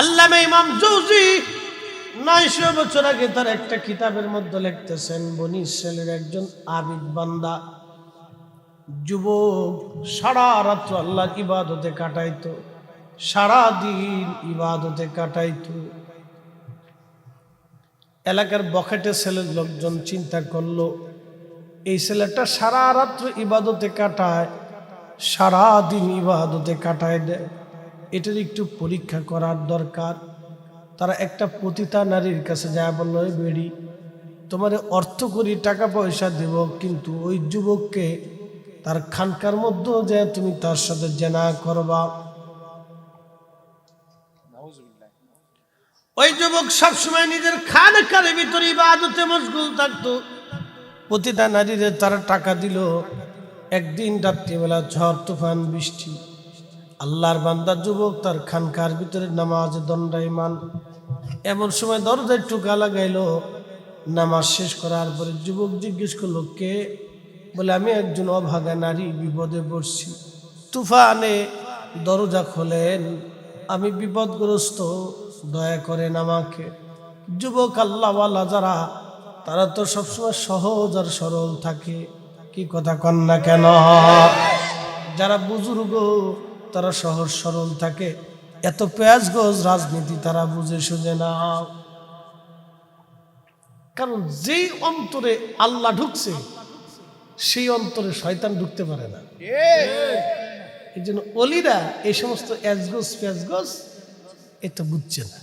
আল্লামা ইমাম জৌজি নয়শো বছর আগে তার একটা কিতাবের মধ্যে লিখতেছেন, বনি ইসরায়েলের একজন আবিদ বান্দা যুবক সারা রাত্র আল্লাহর ইবাদতে কাটাইতো, সারা দিন ইবাদতে কাটাইতো। এলাকার বখাটে ছেলের লোকজন চিন্তা করল, এই ছেলেটা সারা রাত্র ইবাদতে কাটায়, সারা দিন ইবাদতে কাটায় দেয়। এটার একটু পরীক্ষা করার দরকার। তারা একটা পতিতা নারীর কাছে যায় বলল বেড়ি, তোমার অর্থ করি টাকা পয়সা দেব, কিন্তু ওই যুবককে তার খানকার মধ্যে যে তুমি তার সাথে জেনা করবা। ওই যুবক সবসময় নিজের খানকারের ভিতরে ইবাদতে মশগুল থাকতো। প্রতিটা নারীদের তারা টাকা দিল। একদিন রাত্রিবেলা ঝড় তুফান বৃষ্টি আল্লাহর বান্দা যুবক, তার খানকার ভিতরে নামাজ দণ্ডায়মান এমন সময় দরজায় টুকা লাগাইল। নামাজ শেষ করার পরে যুবক জিজ্ঞেস করল, কে? বলে, আমি একজন অভাগা নারী, বিপদে পড়ছি। তুফানে দরজা খোলেন, আমি বিপদগ্রস্ত, দয়া করেন আমাকে। যুবক আল্লাহওয়ালা যারা, তারা তো সবসময় সহজ আর সরল থাকে। কি কথা কন না কেন? যারা বুজুর্গ তারা সহজ সরল থাকে। এত পেঁয়াজ গোজ রাজনীতি তারা বুঝে সুঝে না। কারণ যেই অন্তরে আল্লাহ ঢুকছে, সেই অন্তরে শয়তান ঢুকতে পারে না। এই জন্য অলিরা এই সমস্ত অ্যাজগোজ পেঁয়াজগোজ এটা বুঝছে না।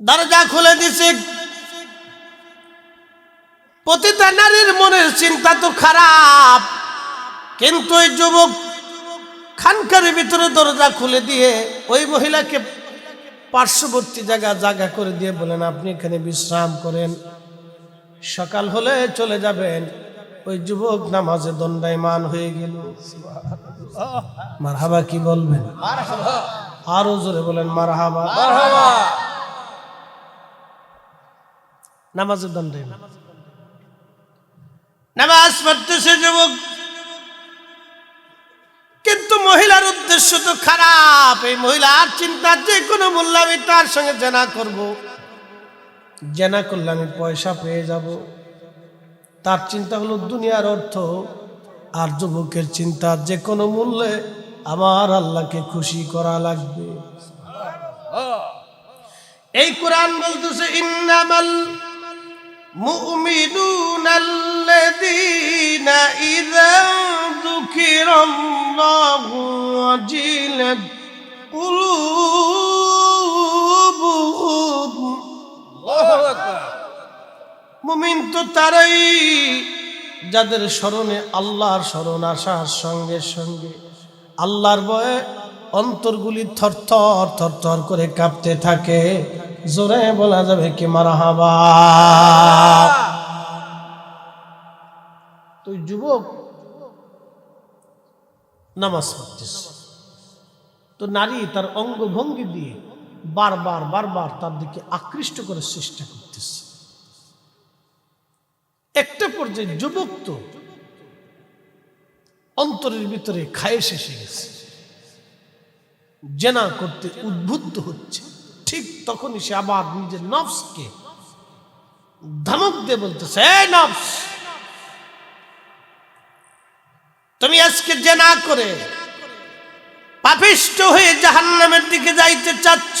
দরজা খুলে দিছে। প্রতিটা নারীর মনের চিন্তা তো খারাপ। কিন্তু ওই যুবক খানকারের ভিতরে দরজা খুলে দিয়ে ওই মহিলাকে পার্শ্ববর্তী জায়গা জায়গা করে দিয়ে বলেন আপনি এখানে বিশ্রাম করেন। সকাল হলে চলে যাবেন। ওই যুবক নামাজে দণ্ডায়মান হয়ে গেল। মারহাবা কি বলবেন? আরও জোরে বলেন মারহাবা। নামাজের দণ্ডায়মান। নামাজ পড়তেছে যুবক। মহিলার উদ্দেশ্য তো খারাপ। এই মহিলার চিন্তা যে কোনো মূল্য আমি তার সঙ্গে জেনা করব। জেনা করলে আমি পয়সা পেয়ে যাব। তার চিন্তা হলো দুনিয়ার অর্থ। আর যুবকের চিন্তা যে কোনো মূল্যে আমার আল্লাহকে খুশি করা লাগবে। এই কোরআন বলতেছে ইন্নামাল মুমিনুন الذين إذا ذكر الله وجلت قلوبهم মুমিন তো তারাই যাদের স্মরণে আল্লাহর স্মরণ আসার সঙ্গে সঙ্গে আল্লাহর ভয়ে অন্তরগুলি থরথর থরথর করে কাঁপতে থাকে জোরে বলা যাবে কি মারাহাবা। তো ওই যুবক, নামাজ পড়তেছে তো নারী তার অঙ্গভঙ্গি দিয়ে বারবার বারবার তার দিকে আকৃষ্ট করার চেষ্টা করতেছে একটা পর্যায়ে যুবক তো অন্তরের ভিতরে খায়ে শেষে গেছে। জেনা করতে উদ্বুদ্ধ হচ্ছে। ঠিক তখনই সে আবার নিজের নফসকে ধমক দিয়ে বলতেছে তুমি আজকে জেনা করে পাপিষ্ট হয়ে জাহান্নামের দিকে যাইতে চাচ্ছ,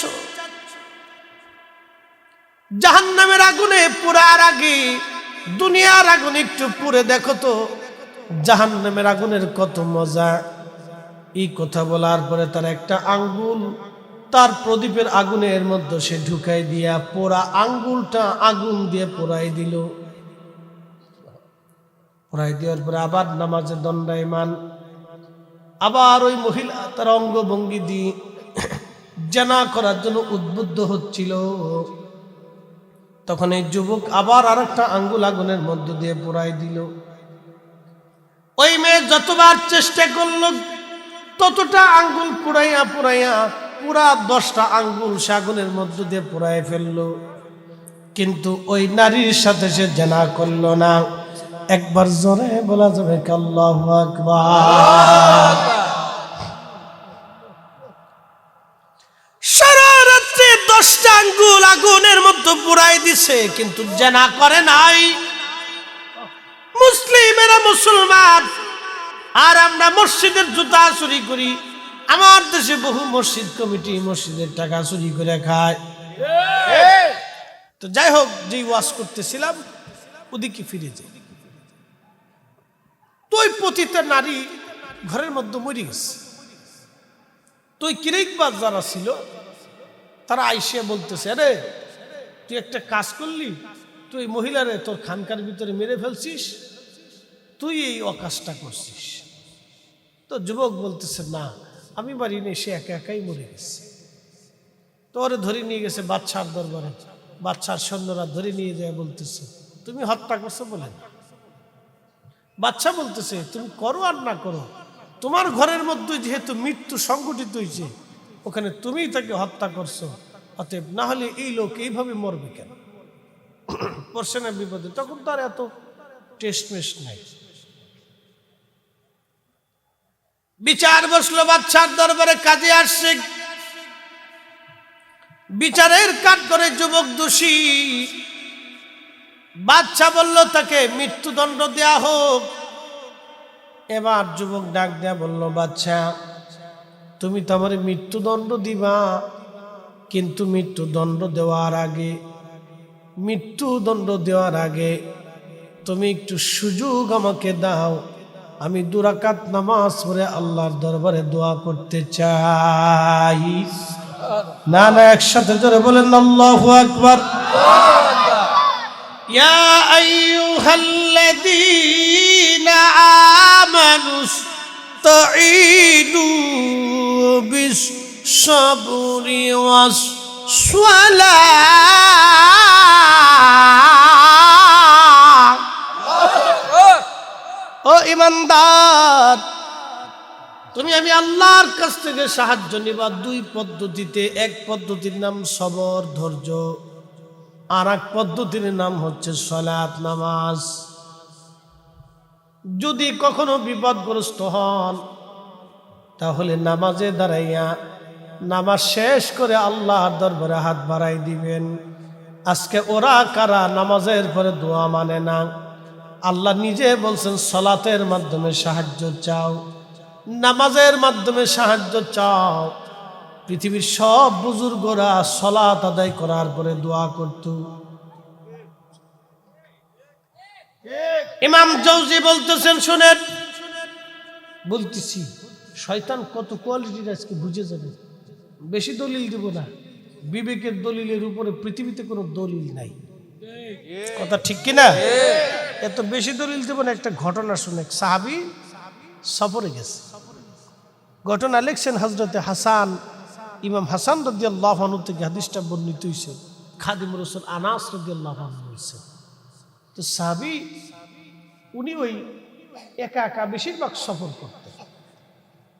জাহান্নামের আগুনে পুরার আগে, দুনিয়ার আগুন একটু পুরে দেখো তো, জাহান্নামের আগুনের কত মজা। এই কথা বলার পরে তার একটা আঙ্গুল তার প্রদীপের আগুনের মধ্যে সে ঢুকাই দিয়া পোড়া আঙ্গুলটা আগুন দিয়ে পোড়াই দিল। পোড়াই দেওয়ার পরে আবার নামাজে দণ্ডায়মান। আবার ওই মহিলা তার অঙ্গভঙ্গি দিয়ে জানা করার জন্য উদ্বুদ্ধ হচ্ছিল। তখন এই যুবক আবার আর একটা আঙ্গুল আগুনের মধ্য দিয়ে পোড়াই দিল। ওই মেয়ে যতবার চেষ্টা করল, ততটা আঙ্গুল পুড়াইয়া পুড়াইয়া পুরা দশটা আঙ্গুল সে আগুনের মধ্য দিয়ে পুড়াই ফেলল। কিন্তু ওই নারীর সাথে সে জেনা করল না। একবার জোরে বলা যাবে কাল্লাহ আকবার। বাইশটা আঙ্গুল আগুনের মধ্যে পুরাই দিছে, কিন্তু করে নাই। মুসলিমেরা মুসলমান, আর আমরা মসজিদের জুতা চুরি করি। আমার দেশে বহু মসজিদ, কমিটি মসজিদের টাকা চুরি করে খায়। তো যাই হোক, যেই ওয়াশ করতেছিলাম, ওদিকে ফিরে যাই। তুই পতিতা নারী ঘরের মধ্যে মরে গেছে তুই কিরেকবাজ যারা ছিল, তারা আইসে বলতেছে, আরে, তুই একটা কাজ করলি, তুই মহিলারে তোর খানকার ভিতরে মেরে ফেলছিস, তুই এই অকাজটা করছিস। তো যুবক বলতেছে, না আমি বাড়ি নেই সে একা একাই মরে গেছে। তোরে ধরে নিয়ে গেছে বাচ্চার দরবারে। বাচ্চার সৈন্যরা ধরে নিয়ে যায় বলতেছে, তুমি হত্যা করছ বলেন বাচ্চা বলতেছে, তুমি করো আর না করো। তোমার ঘরের মধ্যে যেহেতু মৃত্যু সংগঠিত হয়েছে, ওখানে তুমি তাকে হত্যা করছ। অতএব না হলে এই লোক এইভাবে মরবে কেন? পড়ছে না বিপদে তখন তার এত টেস্ট মেস্ট নাই। বিচার বসল বাচ্চার দরবারে, কাজে আসছে বিচারের কাঠ করে যুবক দোষী। বাচ্চা বলল, তাকে মৃত্যুদণ্ড দেয়া হোক। এবার যুবক ডাক দেয়া বলল বাচ্চা তুমি তো আমার মৃত্যুদণ্ড দিবা, কিন্তু মৃত্যুদণ্ড দেওয়ার আগে, মৃত্যুদণ্ড দেওয়ার আগে তুমি একটু সুযোগ আমাকে দাও। আমি দুরাকাত নামাজ পড়ে আল্লাহর দরবারে দোয়া করতে চাই না না একসাথে জোরে বলেন আল্লাহু আকবার يا أيها الذين آمنوا استعينوا بالصبر والصلاة ইমানদার। তুমি আমি আল্লাহর কাছ থেকে সাহায্য নিবা, দুই পদ্ধতিতে। এক পদ্ধতির নাম সবর, ধৈর্য। আর এক পদ্ধতির নাম হচ্ছে সলাৎ নামাজ। যদি কখনো বিপদগ্রস্ত হন, তাহলে নামাজে দাঁড়াইয়া নামাজ শেষ করে আল্লাহর দরবারে হাত বাড়াই দিবেন। আজকে ওরা কারা নামাজের পরে দোয়া মানে না? আল্লাহ নিজে বলছেন, সলাতের মাধ্যমে সাহায্য চাও, নামাজের মাধ্যমে সাহায্য চাও। পৃথিবীর সব বুজুর্গরা সলাত আদায় করার পরে দোয়া করত। ইমাম জৌজি বলতেছেন, শুনেন, বলতেছি, শয়তান কত কোয়ালিটির আজকে বুঝে যাবে। বেশি দলিল দিব না। বিবেকের দলিলের উপরে পৃথিবীতে কোনো দলিল নাই। কথা ঠিক কিনা? এত বেশি দলিল দেব না, একটা ঘটনা শুনে। সাহাবি সফরে গেছে। ঘটনা লিখছেন হজরতে হাসান, ইমাম হাসান রদি আল্লাহ থেকে হাদিসটা বর্ণিত হয়েছে খাদিম রসুল আনাস রদি আল্লাহ বলছে, তো সাহাবি, উনি ওই একা একা বেশিরভাগ সফর করতেন।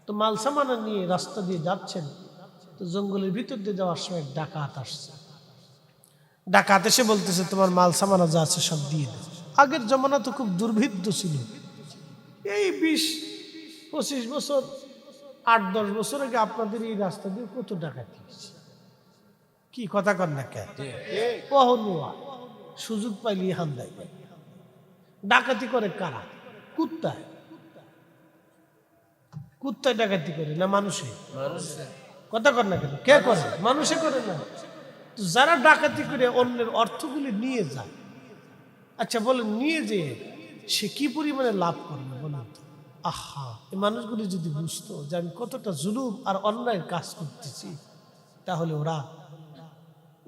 তো মালসামানা নিয়ে রাস্তা দিয়ে যাচ্ছেন, তো জঙ্গলের ভিতর দিয়ে যাওয়ার সময় ডাকাত আসছে। ডাকাত এসে বলতেছে, তোমার মাল সামানা যা আছে সব দিয়ে দাও। আগের জমানা তো খুব দুর্ভিদ্ধ ছিল। এই বিশ পঁচিশ বছর আট দশ বছর আগে আপনাদের এই রাস্তা দিয়ে কত ডাকাতি হয়েছে কি কথা কর না কে? সুযোগ পাইলি হান্দাই ডাকাতি করে কারা? কুত্তায়। কুত্তায় ডাকাতি করে না মানুষে? কথা কর না কেন? কে করে? মানুষে করে না। যারা ডাকাতি করে অন্যের অর্থগুলি নিয়ে যায় আচ্ছা বলেন, নিয়ে যে সে কি পরিমাণে লাভ করবে বলেন আহা এই মানুষগুলি যদি বুঝতো যে আমি কতটা জুলুম আর অন্যায়ের কাজ করতেছি, তাহলে ওরা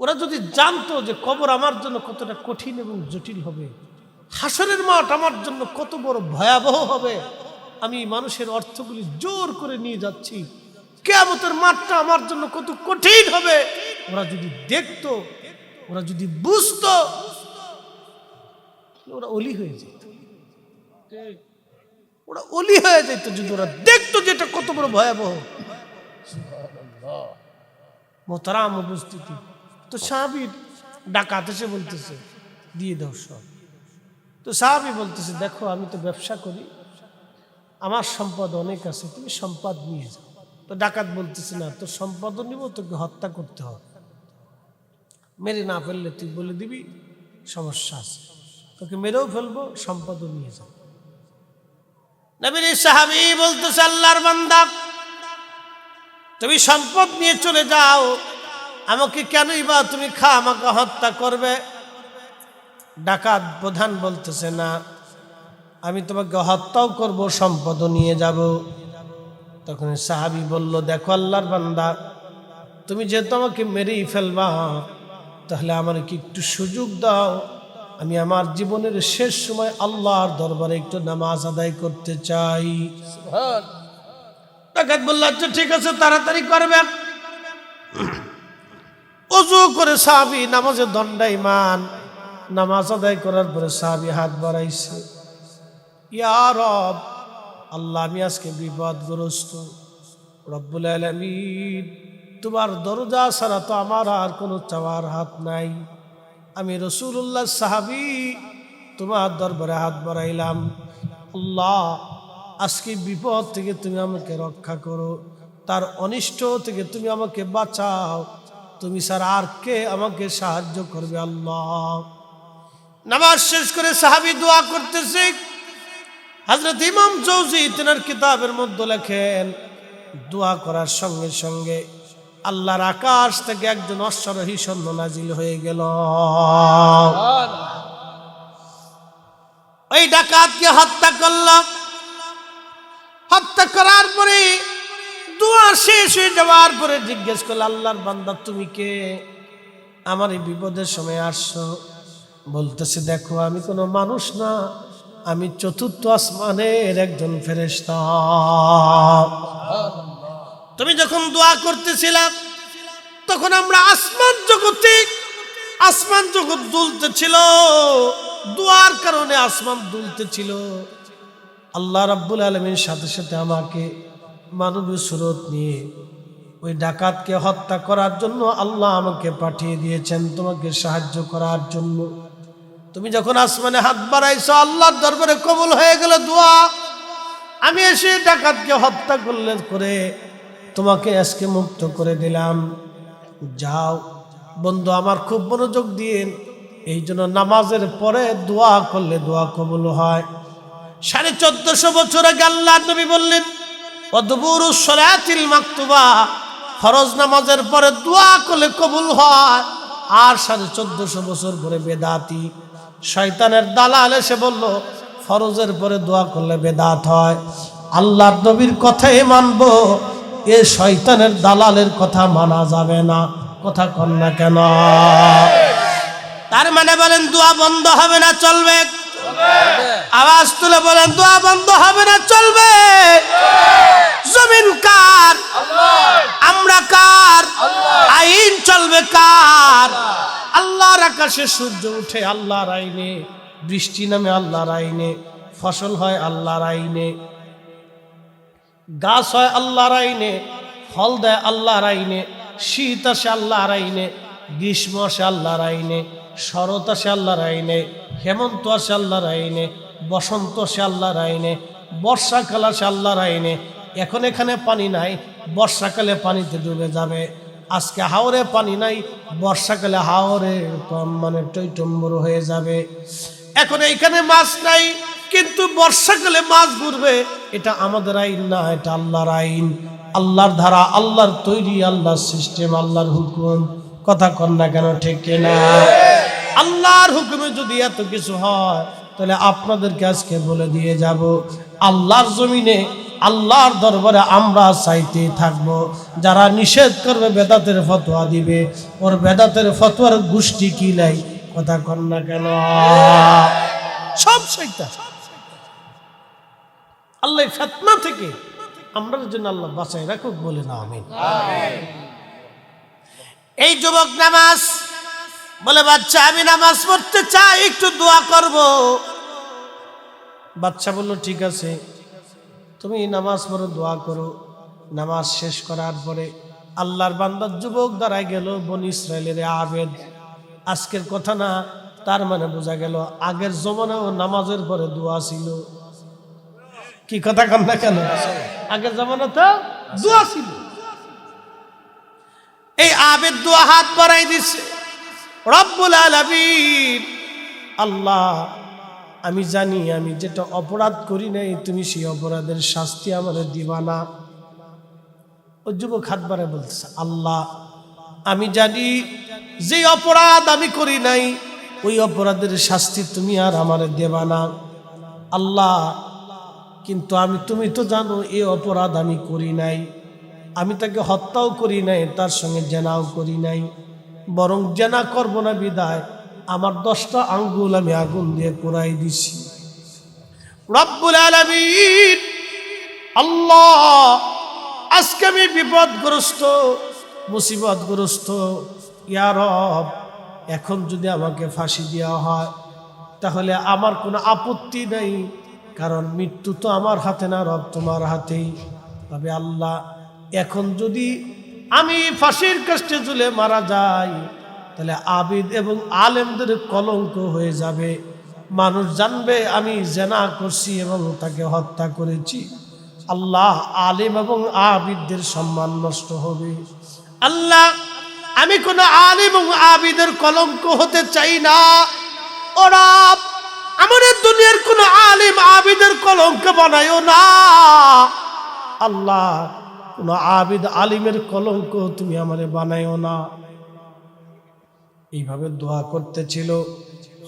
ওরা যদি জানতো যে কবর আমার জন্য কতটা কঠিন এবং জটিল হবে, হাসরের মাঠ আমার জন্য কত বড় ভয়াবহ হবে, আমি মানুষের অর্থগুলি জোর করে নিয়ে যাচ্ছি, কেয়ামতের মাঠটা আমার জন্য কত কঠিন হবে, ওরা যদি দেখতো, ওরা যদি বুঝতো ওরা অলি হয়ে যেত। ওরা অলি হয়ে যেত যদি ওরা দেখতো যে এটা কত বড় ভয়াবহ। মোতারাম উপস্থিতি। তো সাহাবির ডাকাত এসে বলতেছে দিয়ে দাও সব। তো সাহাবি বলতেছে দেখো আমি তো ব্যবসা করি আমার সম্পদ অনেক আছে তুমি সম্পদ নিয়ে যাও। তো ডাকাত বলতেছে না তোর সম্পদও নিব তোকে হত্যা করতে হবে। মেরে না ফেললে তুই বলে দিবি সমস্যা আছে। তোকে মেরেও ফেলব, সম্পদও নিয়ে যাব। নবীর সাহাবি বলতেছে, আল্লাহর বান্দা, তুমি সম্পদ নিয়ে চলে যাও। আমাকে কেনই বা তুমি খা, আমাকে হত্যা করবে? ডাকাত প্রধান বলতেছে, না, আমি তোমাকে হত্যাও করব, সম্পদও নিয়ে যাব। তখন সাহাবি বলল, দেখো আল্লাহর বান্দা, তুমি যেহেতু আমাকে মেরেই ফেলবা, তাহলে আমার কি একটু সুযোগ দাও? আমি আমার জীবনের শেষ সময় আল্লাহর দরবারে একটু নামাজ আদায় করতে চাই। ডাকাত বলল আচ্ছা ঠিক আছে তাড়াতাড়ি করবেন অজু করে সাহাবি নামাজে দণ্ডাইমান নামাজ আদায় করার পরে সাহাবি হাত বাড়াইছে। ইয়া রব আল্লাহ আমি আজকে বিপদগ্রস্ত। রব্বুল আলমিন তোমার দরজা ছাড়া তো আমার আর কোনো চাওয়ার হাত নাই। আমি রসুল্লাহ সাহাবি, তোমার দরবারে হাত বাড়াইলাম। আল্লাহ, আজকে বিপদ থেকে তুমি আমাকে রক্ষা করো। তার অনিষ্ট থেকে তুমি আমাকে বাঁচাও। তুমি স্যার আর কে আমাকে সাহায্য করবে আল্লাহ? নামাজ শেষ করে সাহাবি দোয়া করতেছে। হজরত ইমাম চৌধুরী তেনার কিতাবের মধ্যে লেখেন, দোয়া করার সঙ্গে সঙ্গে আল্লাহর আকাশ থেকে একজন অশ্বরোহী সৈন্য নাজিল হয়ে গেল। ওই ডাকাতকে হত্যা করল হত্যা করার পরে দোয়া শেষ হয়ে যাওয়ার পরে জিজ্ঞেস করল, আল্লাহর বান্দা, তুমি কে? আমার এই বিপদের সময় আসছো। বলতেছে, দেখো, আমি কোনো মানুষ না। আমি চতুর্থ আসমানের একজন ফেরেশতা। তুমি যখন দোয়া করতেছিলাম তখন আমরা আসমান জগতে, আসমান জগৎ দুলতে ছিল দোয়ার কারণে আসমান দুলতে ছিল আল্লাহ রাব্বুল আলমীর সাথে সাথে আমাকে মানবীয় সুরত নিয়ে ওই ডাকাতকে হত্যা করার জন্য আল্লাহ আমাকে পাঠিয়ে দিয়েছেন তোমাকে সাহায্য করার জন্য। তুমি যখন আসমানে হাত বাড়াইছো, আল্লাহর দরবারে কবুল হয়ে গেল দোয়া। আমি এসে ডাকাতকে হত্যা করলে করে তোমাকে আজকে মুক্ত করে দিলাম। যাও। বন্ধু, আমার খুব মনোযোগ দিন এই জন্য নামাজের পরে দোয়া করলে দোয়া কবুল হয়। সাড়ে চোদ্দশো বছর আগে আল্লাহ নবী বললেন, অদবুরু সলাতিল মাকতুবা। ফরজ নামাজের পরে দোয়া করলে কবুল হয়। আর সাড়ে চোদ্দশো বছর পরে বেদাতি। শয়তানের দালাল এসে বলল, ফরজের পরে দোয়া করলে বেদাত হয়। আল্লাহর নবীর কথাই মানবো। এ শয়তানের দালালের কথা মানা যাবে না। কথা কন না কেন? তার মানে বলেন, দোয়া বন্ধ হবে না, চলবে? আওয়াজ তুলে বলেন, দোয়া বন্ধ হবে না, চলবে? জমিন কার? আমরা কার? আইন চলবে কার? আল্লাহর আকাশে সূর্য উঠে আল্লাহর আইনে, বৃষ্টি নামে আল্লাহর আইনে, ফসল হয় আল্লাহর আইনে গাছ হয় আল্লাহর আইনে, ফল দেয় আল্লাহর আইনে, শীত আসে আল্লাহর আইনে, গ্রীষ্ম আসে আল্লাহর আইনে, শরৎ আসে আল্লাহর আইনে, হেমন্ত আসে আল্লাহর আইনে, বসন্ত আসে আল্লাহর আইনে, বর্ষাকাল আসে আল্লাহর আইনে। এখন এখানে পানি নাই, বর্ষাকালে পানিতে ডুবে যাবে। আজকে হাওরে পানি নাই, বর্ষাকালে হাওরে মানে টইটম্বর হয়ে যাবে। এখন এইখানে মাছ নাই কিন্তু বর্ষাকালে মাছ ঘুরবে এটা আমাদের আইন না, এটা আল্লাহর আইন। আল্লাহর ধারা, আল্লাহর তৈরি, আল্লাহর সিস্টেম, আল্লাহর হুকুম। কথা কন না কেন, ঠিক না আল্লাহর হুকুমে যদি এত কিছু হয়, তাহলে আপনাদেরকে আজকে বলে দিয়ে যাব, আল্লাহর জমিনে, আল্লাহর দরবারে আমরা চাইতে থাকব। যারা নিষেধ করবে, বেদাতের ফতোয়া দিবে, ওর বেদাতের ফতোয়ার গোষ্ঠী কি লাই? কথা কন না কেন? সব সৈতা আল্লাহ ফেতনা থেকে আমরা জন্য আল্লাহ বাঁচাই রাখুক বলে না আমিন। এই যুবক নামাজ বলে বাচ্চা আমি নামাজ পড়তে চাই একটু দোয়া করব। বাচ্চা বলল ঠিক আছে। তুমি নামাজ পড়ো দোয়া করো। নামাজ শেষ করার পরে আল্লাহর বান্দার যুবক দাঁড়ায় গেল বন ইসরায়েলের আবেদ। আজকের কথা না তার মানে বোঝা গেল আগের জমানাও নামাজের পরে দোয়া ছিল। কি কথা কন না কেন? আগের জমানা তো দোয়া ছিল। এই আবেদ দোয়া হাত বাড়াই দিচ্ছে রব্বুল আলামিন, আল্লাহ, আমি জানি আমি যেটা অপরাধ করি নাই, তুমি সেই অপরাধের শাস্তি আমার দিবা না। ও যুবক হাত বাড়ে বলতেছে, আল্লাহ, আমি জানি যে অপরাধ আমি করি নাই, ওই অপরাধের শাস্তি তুমি আর আমার দেবা না। আল্লাহ কিন্তু আমি, তুমি তো জানো, এ অপরাধ আমি করি নাই। আমি তাকে হত্যাও করি নাই, তার সঙ্গে জেনাও করি নাই। বরং জেনা করব না বিদায়, আমার দশটা আঙ্গুল আমি আগুন দিয়ে পোড়াই দিছি। আল্লাহ, আজকে আমি বিপদগ্রস্ত, মুসিবতগ্রস্ত। ইয়ার এখন যদি আমাকে ফাঁসি দেওয়া হয়, তাহলে আমার কোনো আপত্তি নেই। কারণ মৃত্যু তো আমার হাতে না, রব তোমার হাতেই। তবে আল্লাহ, এখন যদি আমি ফাঁসির কাষ্টে ঝুলে মারা যাই, তাহলে আবিদ এবং আলেমদের কলঙ্ক হয়ে যাবে। মানুষ জানবে আমি জেনা করছি এবং তাকে হত্যা করেছি। আল্লাহ আলেম এবং আবিদদের সম্মান নষ্ট হবে। আল্লাহ, আমি কোনো আলেম এবং আবিদের কলঙ্ক হতে চাই না। ওরা আমাদের দুনিয়ার কোনো আলিম আবিদের কলঙ্ক বানায়ও না। আল্লাহ, কোনো আবিদ আলিমের কলঙ্ক তুমি আমারে বানায়ও না। এইভাবে দোয়া করতেছিল।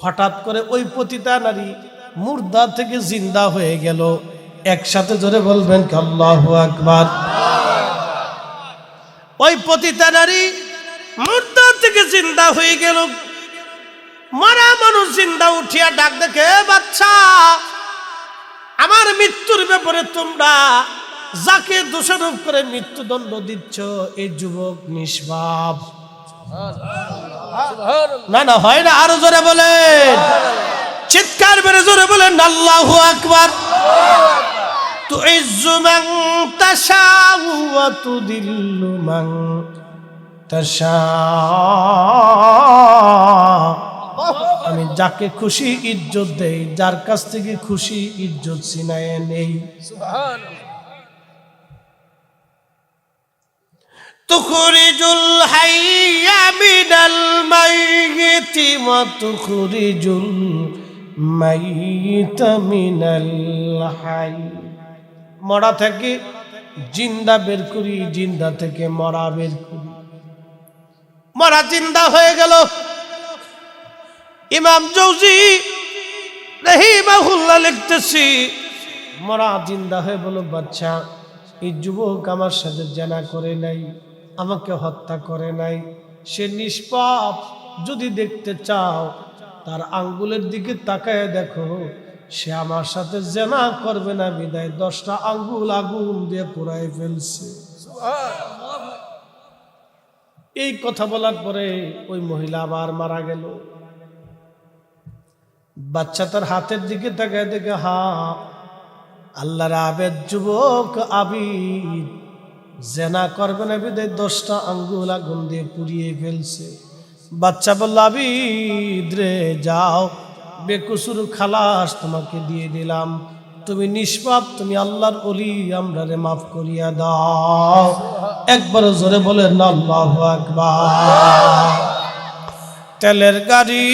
হঠাৎ করে ওই পতিতা নারী মুর্দা থেকে জিন্দা হয়ে গেল। একসাথে জোরে বলবেন আল্লাহু আকবার। ওই পতিতা নারী মুর্দা থেকে জিন্দা হয়ে গেল। মারা মানুষ জিন্দা তোমরা যাকে দোষারোপ করে মৃত্যুদণ্ড দিচ্ছ, এই যুবক নিষ্পাপ। না না, হয় না, আরও জোরে বলেন। চিৎকার বেড়ে জোরে বলেন, আল্লাহ আকবার। তো এই জুমাং তাসা আমি যাকে খুশি ইজ্জত দেই যার কাছ থেকে খুশি ইজ্জত সিনায় নেই تخرج الحي من الميت وتخرج الميت من الحي মরা থেকে জিন্দা বের করি জিন্দা থেকে মরা বের করি মরা জিন্দা হয়ে গেল ইমাম জৌজি রহিমাহুল্লাহ লিখতেছি, মরা জিন্দা হয়ে বলো, বাচ্চা, এই যুবক আমার সাথে জানা করে নাই, আমাকে হত্যা করে নাই। সে নিষ্পাপ, যদি দেখতে চাও, তার আঙ্গুলের দিকে তাকায় দেখো, সে আমার সাথে জেনা করবে না, বিদায় দশটা আঙ্গুল আগুন দিয়ে পোড়ায় ফেলছে। এই কথা বলার পরে ওই মহিলা আবার মারা গেল। বাচ্চা তার হাতের দিকে তাকায় দেখে, হা, আল্লাহর আবেদ যুবক আবিদ। জেনা করবে না বিদায়, দশটা আঙ্গুল আগুন দিয়ে পুড়িয়ে ফেলছে। বাচ্চা বলল, আবিদ রে, যাও। বেকুসুর খালাস তোমাকে দিয়ে দিলাম। তুমি নিষ্পাপ, তুমি আল্লাহর অলি আমরা রে মাফ করিয়া দাও। একবার জোরে বলে আল্লাহ আকবার। তেলের গাড়ি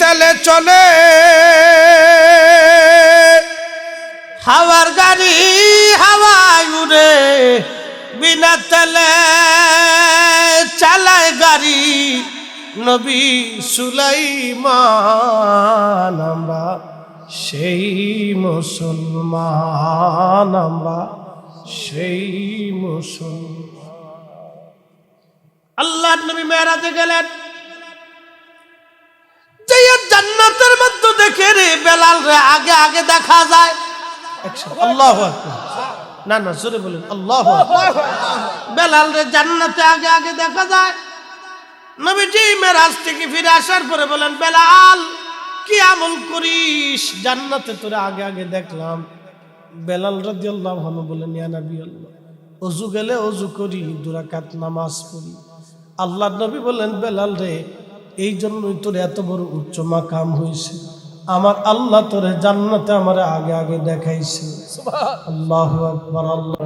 তেলে চলে। হাওয়ার গাড়ি হাওয়ায় উড়ে, বিনা তেলে চালায় গাড়ি। নবী সুলাইমান, আমরা সেই মুসলমান, আমরা সেই মুসলমান। আল্লাহ নবী মেয়েরাজে গেলেন। জান্নাতের মধ্যে দেখে রে বেলাল রে আগে আগে দেখা যায়। আল্লাহ না না সরে বলেন। আল্লাহ বেলাল রে জান্নাতে আগে আগে দেখা যায়। নবীজি মেরাজ থেকে ফিরে আসার পরে বলেন বেলাল কি আমল করিস? জান্নাতে তোরে আগে আগে দেখলাম। বেলাল রাজি আল্লাহ ভালো বলেন ইয়া নবী আল্লাহ অজু গেলে অজু করি দুরাকাত নামাজ পড়ি। আল্লাহ নবী বলেন বেলাল রে এই জন্যই তোর এত বড় উচ্চ মাকাম হয়েছে। আমার আল্লাহ তোরে জান্নাতে আমার আগে আগে দেখাইছে। আল্লাহ আকবর আল্লাহ